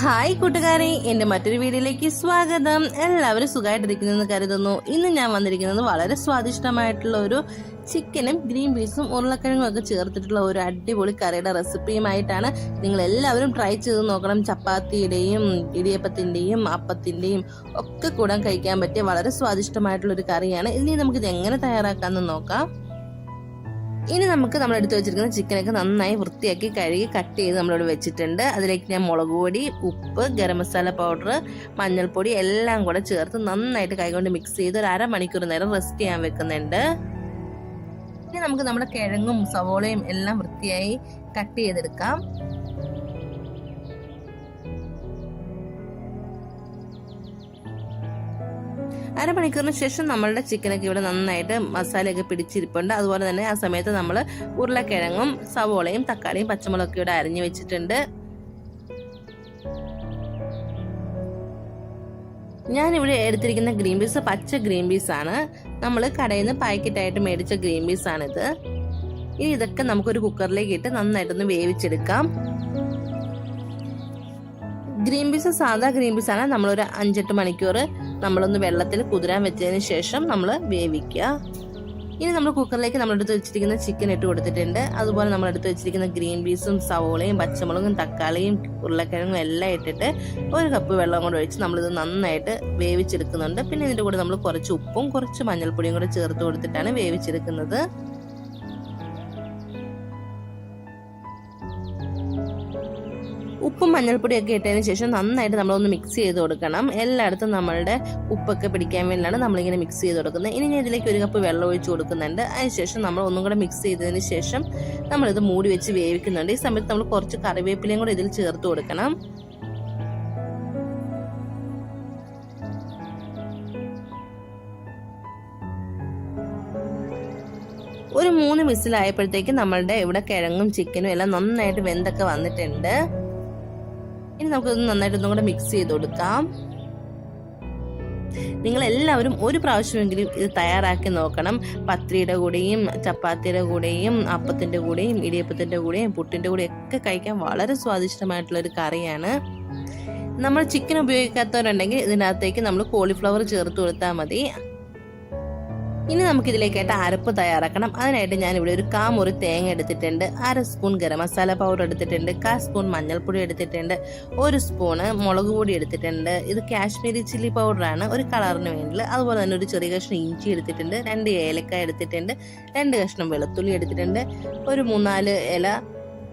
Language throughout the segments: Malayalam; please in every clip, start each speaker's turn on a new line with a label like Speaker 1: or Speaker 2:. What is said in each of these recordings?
Speaker 1: ഹായ് കൂട്ടുകാരെ എന്റെ മറ്റൊരു വീഡിയോയിലേക്ക് സ്വാഗതം. എല്ലാവരും സുഖമായിട്ടിരിക്കുന്നെന്ന് കരുതുന്നു. ഇന്ന് ഞാൻ വന്നിരിക്കുന്നത് വളരെ സ്വാദിഷ്ടമായിട്ടുള്ള ഒരു ചിക്കനും ഗ്രീൻ പീസും ഉരുളക്കിഴങ്ങും ഒക്കെ ചേർത്തിട്ടുള്ള ഒരു അടിപൊളി കറിയുടെ റെസിപ്പിയുമായിട്ടാണ് നിങ്ങൾ എല്ലാവരും ട്രൈ ചെയ്ത് നോക്കണം. ചപ്പാത്തിയുടെയും ഇടിയപ്പത്തിന്റെയും അപ്പത്തിന്റെയും ഒക്കെ കൂടാൻ കഴിക്കാൻ പറ്റിയ വളരെ സ്വാദിഷ്ടമായിട്ടുള്ള ഒരു കറിയാണ്. ഇനി നമുക്കിത് എങ്ങനെ തയ്യാറാക്കാമെന്ന് നോക്കാം. ഇനി നമുക്ക് നമ്മൾ എടുത്തു വെച്ചിരിക്കുന്ന ചിക്കനൊക്കെ നന്നായി വൃത്തിയാക്കി കഴുകി കട്ട് ചെയ്ത് നമ്മളിവിടെ വെച്ചിട്ടുണ്ട്. അതിലേക്ക് ഞാൻ മുളക് പൊടി ഉപ്പ് ഗരം മസാല പൗഡർ മഞ്ഞൾപ്പൊടി എല്ലാം കൂടെ ചേർത്ത് നന്നായിട്ട് കൈകൊണ്ട് മിക്സ് ചെയ്ത് ഒരു അരമണിക്കൂർ നേരം റെസ്റ്റ് ചെയ്യാൻ വെക്കുന്നുണ്ട്. ഇനി നമുക്ക് നമ്മുടെ കിഴങ്ങും സവോളയും എല്ലാം വൃത്തിയായി കട്ട് ചെയ്തെടുക്കാം. അരമണിക്കൂറിന് ശേഷം നമ്മളുടെ ചിക്കനൊക്കെ ഇവിടെ നന്നായിട്ട് മസാലയൊക്കെ പിടിച്ചിരിപ്പുണ്ട്. അതുപോലെ തന്നെ ആ സമയത്ത് നമ്മൾ ഉരുളക്കിഴങ്ങും സവോളയും തക്കാളിയും പച്ചമുളകൊക്കെ ഇവിടെ അരിഞ്ഞു വെച്ചിട്ടുണ്ട്. ഞാനിവിടെ എടുത്തിരിക്കുന്ന ഗ്രീൻ പീസ് പച്ച ഗ്രീൻ പീസ് ആണ്. നമ്മൾ കടയിൽ നിന്ന് പാക്കറ്റായിട്ട് മേടിച്ച ഗ്രീൻ പീസ് ആണിത്. ഇനി ഇതൊക്കെ നമുക്കൊരു കുക്കറിലേക്ക് ഇട്ട് നന്നായിട്ടൊന്ന് വേവിച്ചെടുക്കാം. ഗ്രീൻ പീസ് സാധാ ഗ്രീൻ പീസ് ആണ്. നമ്മളൊരു അഞ്ചെട്ട് മണിക്കൂർ നമ്മളൊന്ന് വെള്ളത്തിൽ കുതിരാൻ വെച്ചതിന് ശേഷം നമ്മൾ വേവിക്കുക. ഇനി നമ്മൾ കുക്കറിലേക്ക് നമ്മളെടുത്ത് വെച്ചിരിക്കുന്ന ചിക്കൻ ഇട്ട് കൊടുത്തിട്ടുണ്ട്. അതുപോലെ നമ്മളെടുത്ത് വെച്ചിരിക്കുന്ന ഗ്രീൻ പീസും സവോളയും പച്ചമുളകും തക്കാളിയും ഉരുളക്കിഴങ്ങും എല്ലാം ഇട്ടിട്ട് ഒരു കപ്പ് വെള്ളം കൂടെ ഒഴിച്ച് നമ്മളിത് നന്നായിട്ട് വേവിച്ചെടുക്കുന്നുണ്ട്. പിന്നെ ഇതിന്റെ കൂടെ നമ്മൾ കുറച്ച് ഉപ്പും കുറച്ച് മഞ്ഞൾപ്പൊടിയും കൂടെ ചേർത്ത് കൊടുത്തിട്ടാണ് വേവിച്ചെടുക്കുന്നത്. ഉപ്പും മഞ്ഞൾപ്പൊടിയൊക്കെ ഇട്ടതിന് ശേഷം നന്നായിട്ട് നമ്മളൊന്ന് മിക്സ് ചെയ്ത് കൊടുക്കണം. എല്ലായിടത്തും നമ്മളുടെ ഉപ്പൊക്കെ പിടിക്കാൻ വേണ്ടിയാണ് നമ്മളിങ്ങനെ മിക്സ് ചെയ്ത് കൊടുക്കുന്നത്. ഇനി ഞാൻ ഇതിലേക്ക് ഒരു കപ്പ് വെള്ളം ഒഴിച്ച് കൊടുക്കുന്നുണ്ട്. അതിനുശേഷം നമ്മൾ ഒന്നും കൂടെ മിക്സ് ചെയ്തതിന് ശേഷം നമ്മളിത് മൂടി വെച്ച് വേവിക്കുന്നുണ്ട്. ഈ സമയത്ത് നമ്മൾ കുറച്ച് കറിവേപ്പിലയും കൂടെ ഇതിൽ ചേർത്ത് കൊടുക്കണം. ഒരു മൂന്ന് വിസിലായപ്പോഴത്തേക്ക് നമ്മളുടെ ഇവിടെ കിഴങ്ങും ചിക്കനും എല്ലാം നന്നായിട്ട് വെന്തൊക്കെ വന്നിട്ടുണ്ട്. ഇനി നമുക്കൊന്ന് നന്നായിട്ട് ഒന്നും കൂടെ മിക്സ് ചെയ്ത് കൊടുക്കാം. നിങ്ങൾ എല്ലാവരും ഒരു പ്രാവശ്യമെങ്കിലും ഇത് തയ്യാറാക്കി നോക്കണം. പത്രിയുടെ കൂടെയും ചപ്പാത്തിയുടെ കൂടെയും അപ്പത്തിന്റെ കൂടെയും ഇടിയപ്പത്തിന്റെ കൂടെയും പുട്ടിന്റെ കൂടെയും ഒക്കെ കഴിക്കാൻ വളരെ സ്വാദിഷ്ടമായിട്ടുള്ള ഒരു കറിയാണ്. നമ്മൾ ചിക്കൻ ഉപയോഗിക്കാത്തവരുണ്ടെങ്കിൽ ഇതിനകത്തേക്ക് നമ്മൾ കോളിഫ്ലവർ ചേർത്ത് കൊടുത്താൽ മതി. ഇനി നമുക്ക് ഇതിലേക്കായിട്ട് അരപ്പ് തയ്യാറാക്കണം. അതിനായിട്ട് ഞാൻ ഇവിടെ ഒരു കാമുറി തേങ്ങ എടുത്തിട്ടുണ്ട്. അര സ്പൂൺ ഗരം മസാല പൗഡർ എടുത്തിട്ടുണ്ട്. കാ സ്പൂൺ മഞ്ഞൾപ്പൊടി എടുത്തിട്ടുണ്ട്. ഒരു സ്പൂണ് മുളക് പൊടി എടുത്തിട്ടുണ്ട്. ഇത് കാശ്മീരി ചില്ലി പൗഡറാണ് ഒരു കളറിന് വേണ്ടി അതുപോലെ തന്നെ ഒരു ചെറിയ കഷ്ണം ഇഞ്ചി എടുത്തിട്ടുണ്ട്. രണ്ട് ഏലക്ക എടുത്തിട്ടുണ്ട്. രണ്ട് കഷ്ണം വെളുത്തുള്ളി എടുത്തിട്ടുണ്ട്. ഒരു മൂന്നാൽ ഇല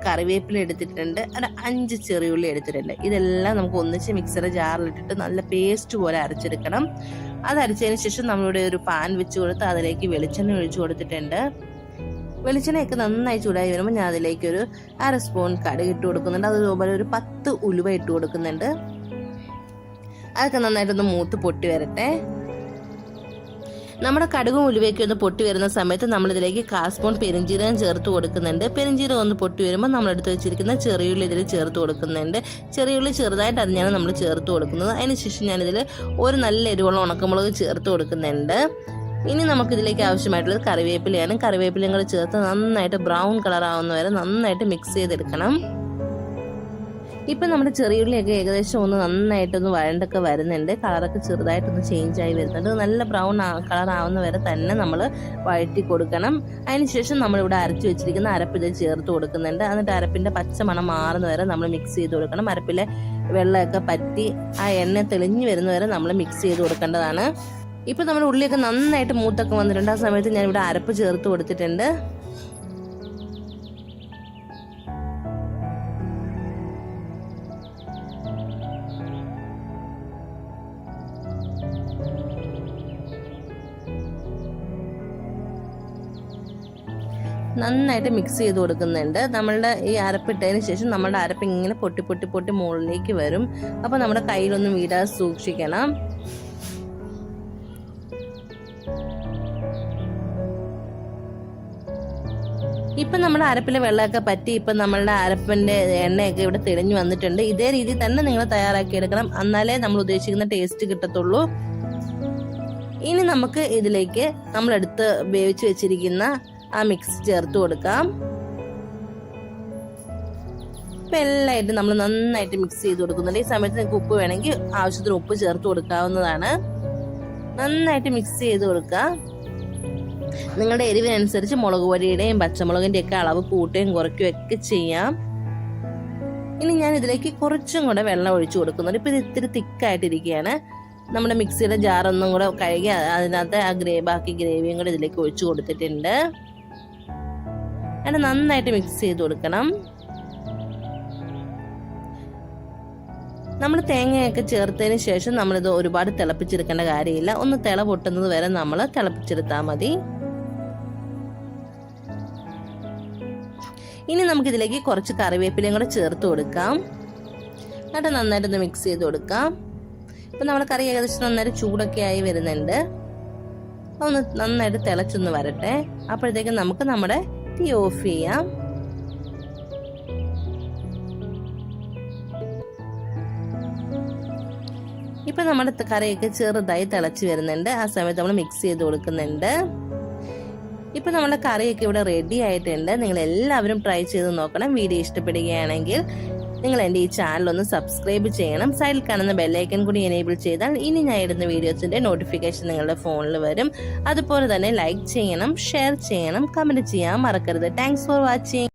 Speaker 1: കറിവേപ്പില എടുത്തിട്ടുണ്ട്. ഒരു അഞ്ച് ചെറിയുള്ളി എടുത്തിട്ടുണ്ട്. ഇതെല്ലാം നമുക്ക് ഒന്നിച്ച് മിക്സർ ജാറിലിട്ടിട്ട് നല്ല പേസ്റ്റ് പോലെ അരച്ചെടുക്കണം. അത് അരച്ചതിന് ശേഷം നമ്മളിവിടെ ഒരു പാൻ വെച്ച് കൊടുത്ത് അതിലേക്ക് വെളിച്ചെണ്ണ ഒഴിച്ചു കൊടുത്തിട്ടുണ്ട്. വെളിച്ചെണ്ണയൊക്കെ നന്നായി ചൂടായി വരുമ്പോൾ ഞാൻ അതിലേക്ക് ഒരു അര സ്പൂൺ കടുക് ഇട്ട് കൊടുക്കുന്നുണ്ട്. അതുപോലെ ഒരു പത്ത് ഉലുവ ഇട്ട് കൊടുക്കുന്നുണ്ട്. അതൊക്കെ നന്നായിട്ടൊന്ന് മൂത്ത് പൊട്ടി വരട്ടെ. നമ്മുടെ കടുകും ഉലുവയൊക്കെ ഒന്ന് പൊട്ടി വരുന്ന സമയത്ത് നമ്മളിതിലേക്ക് കാസ്പൂൺ പെരിഞ്ചീരകം ചേർത്ത് കൊടുക്കുന്നുണ്ട്. പെരിഞ്ചീരകം ഒന്ന് പൊട്ടി വരുമ്പോൾ നമ്മൾ എടുത്ത് വെച്ചിരിക്കുന്ന ചെറിയുള്ളി ഇതിൽ ചേർത്ത് കൊടുക്കുന്നുണ്ട്. ചെറിയുള്ളി ചെറുതായിട്ട് അരിഞ്ഞാണ് നമ്മൾ ചേർത്ത് കൊടുക്കുന്നത്. അതിനുശേഷം ഞാനിതിൽ ഒരു നല്ല എരിവുള്ള ഉണക്കമുളക് ചേർത്ത് കൊടുക്കുന്നുണ്ട്. ഇനി നമുക്കിതിലേക്ക് ആവശ്യമായിട്ടുള്ളത് കറിവേപ്പിലയാണ്. കറിവേപ്പിലയും കൂടെ ചേർത്ത് നന്നായിട്ട് ബ്രൗൺ കളർ ആവുന്ന വരെ നന്നായിട്ട് മിക്സ് ചെയ്തെടുക്കണം. ഇപ്പം നമ്മുടെ ചെറിയുള്ളിയൊക്കെ ഏകദേശം ഒന്ന് നന്നായിട്ടൊന്ന് വഴണ്ടൊക്കെ വരുന്നുണ്ട്. കളറൊക്കെ ചെറുതായിട്ടൊന്ന് ചേഞ്ച് ആയി വരുന്നുണ്ട്. നല്ല ബ്രൗൺ കളർ ആവുന്ന വരെ തന്നെ നമ്മൾ വഴറ്റി കൊടുക്കണം. അതിനുശേഷം നമ്മളിവിടെ അരച്ച് വെച്ചിരിക്കുന്ന അരപ്പ് ചേർത്ത് കൊടുക്കുന്നുണ്ട്. എന്നിട്ട് അരപ്പിന്റെ പച്ച മണം മാറുന്ന വരെ നമ്മൾ മിക്സ് ചെയ്ത് കൊടുക്കണം. അരപ്പിലെ വെള്ളമൊക്കെ പറ്റി ആ എണ്ണ തെളിഞ്ഞു വരുന്ന വരെ നമ്മൾ മിക്സ് ചെയ്ത് കൊടുക്കേണ്ടതാണ്. ഇപ്പം നമ്മുടെ ഉള്ളിയൊക്കെ നന്നായിട്ട് മൂത്തൊക്കെ വന്നിട്ടുണ്ട്. ആ സമയത്ത് ഞാൻ ഇവിടെ അരപ്പ് ചേർത്ത് കൊടുത്തിട്ടുണ്ട്. നന്നായിട്ട് മിക്സ് ചെയ്ത് കൊടുക്കുന്നുണ്ട്. നമ്മളുടെ ഈ അരപ്പിട്ടതിന് ശേഷം നമ്മുടെ അരപ്പ് ഇങ്ങനെ പൊട്ടി പൊട്ടി പൊട്ടി മുകളിലേക്ക് വരും. അപ്പോൾ നമ്മുടെ കയ്യിലൊന്നും വീടാതെ സൂക്ഷിക്കണം. ഇപ്പം നമ്മുടെ അരപ്പിലെ വെള്ളമൊക്കെ പറ്റി ഇപ്പം നമ്മളുടെ അരപ്പിന്റെ എണ്ണയൊക്കെ ഇവിടെ തെളിഞ്ഞു വന്നിട്ടുണ്ട്. ഇതേ രീതി തന്നെ നിങ്ങൾ തയ്യാറാക്കി എടുക്കണം എന്നാലേ നമ്മൾ ഉദ്ദേശിക്കുന്ന ടേസ്റ്റ് കിട്ടത്തുള്ളൂ. ഇനി നമുക്ക് ഇതിലേക്ക് നമ്മളെടുത്ത് വേവിച്ച് വെച്ചിരിക്കുന്ന ആ മിക്സ് ചേർത്ത് കൊടുക്കാം. മെല്ലായിട്ട് നമ്മൾ നന്നായിട്ട് മിക്സ് ചെയ്ത് കൊടുക്കുന്നുണ്ട്. ഈ സമയത്ത് നിങ്ങൾക്ക് ഉപ്പ് വേണമെങ്കിൽ ആവശ്യത്തിന് ഉപ്പ് ചേർത്ത് കൊടുക്കാവുന്നതാണ്. നന്നായിട്ട് മിക്സ് ചെയ്ത് കൊടുക്കുക. നിങ്ങളുടെ എരിവിനനുസരിച്ച് മുളക് പൊടിയുടെയും പച്ചമുളകിന്റെ ഒക്കെ അളവ് കൂട്ടുകയും കുറയ്ക്കുകയും ഒക്കെ ചെയ്യാം. ഇനി ഞാൻ ഇതിലേക്ക് കുറച്ചും കൂടെ വെള്ളം ഒഴിച്ചു കൊടുക്കുന്നുണ്ട്. ഇപ്പം ഇത് ഇത്തിരി തിക്കായിട്ടിരിക്കുകയാണ്. നമ്മുടെ മിക്സിയുടെ ജാറൊന്നും കൂടെ കഴുകി അതിനകത്ത് ആ ഗ്രേ ബാക്കി ഗ്രേവിയും കൂടെ ഇതിലേക്ക് ഒഴിച്ചു കൊടുത്തിട്ടുണ്ട്. എന്നിട്ട് നന്നായിട്ട് മിക്സ് ചെയ്ത് കൊടുക്കണം. നമ്മൾ തേങ്ങയൊക്കെ ചേർത്തതിന് ശേഷം നമ്മളിത് ഒരുപാട് തിളപ്പിച്ചെടുക്കേണ്ട കാര്യമില്ല. ഒന്ന് തിള പൊട്ടുന്നത് വരെ നമ്മൾ തിളപ്പിച്ചെടുത്താൽ മതി. ഇനി നമുക്കിതിലേക്ക് കുറച്ച് കറിവേപ്പിലയും കൂടെ ചേർത്ത് കൊടുക്കാം. എന്നിട്ട് നന്നായിട്ടൊന്ന് മിക്സ് ചെയ്ത് കൊടുക്കാം. ഇപ്പം നമ്മുടെ കറി ഏകദേശം നന്നായിട്ട് ചൂടൊക്കെ ആയി വരുന്നുണ്ട്. ഒന്ന് നന്നായിട്ട് തിളച്ചൊന്ന് വരട്ടെ. അപ്പോഴത്തേക്കും നമുക്ക് നമ്മുടെ തീ ഓഫ് ചെയ്യാം ഇപ്പൊ നമ്മുടെ കറിയൊക്കെ ചെറുതായി തിളച്ച് വരുന്നുണ്ട്. ആ സമയത്ത് നമ്മൾ മിക്സ് ചെയ്ത് കൊടുക്കുന്നുണ്ട്. ഇപ്പൊ നമ്മുടെ കറിയൊക്കെ ഇവിടെ റെഡി ആയിട്ടുണ്ട്. നിങ്ങൾ എല്ലാവരും ട്രൈ ചെയ്ത് നോക്കണം. വീഡിയോ ഇഷ്ടപ്പെടുകയാണെങ്കിൽ നിങ്ങൾ എന്റെ ഈ ചാനൽ ഒന്ന് സബ്സ്ക്രൈബ് ചെയ്യണം. സൈഡിൽ കാണുന്ന ബെല്ലൈക്കൻ കൂടി എനേബിൾ ചെയ്താൽ ഇനി ഞാൻ ഇടുന്ന വീഡിയോസിന്റെ നോട്ടിഫിക്കേഷൻ നിങ്ങളുടെ ഫോണിൽ വരും. അതുപോലെ തന്നെ ലൈക്ക് ചെയ്യണം ഷെയർ ചെയ്യണം കമന്റ് ചെയ്യാൻ മറക്കരുത്. Thanks for watching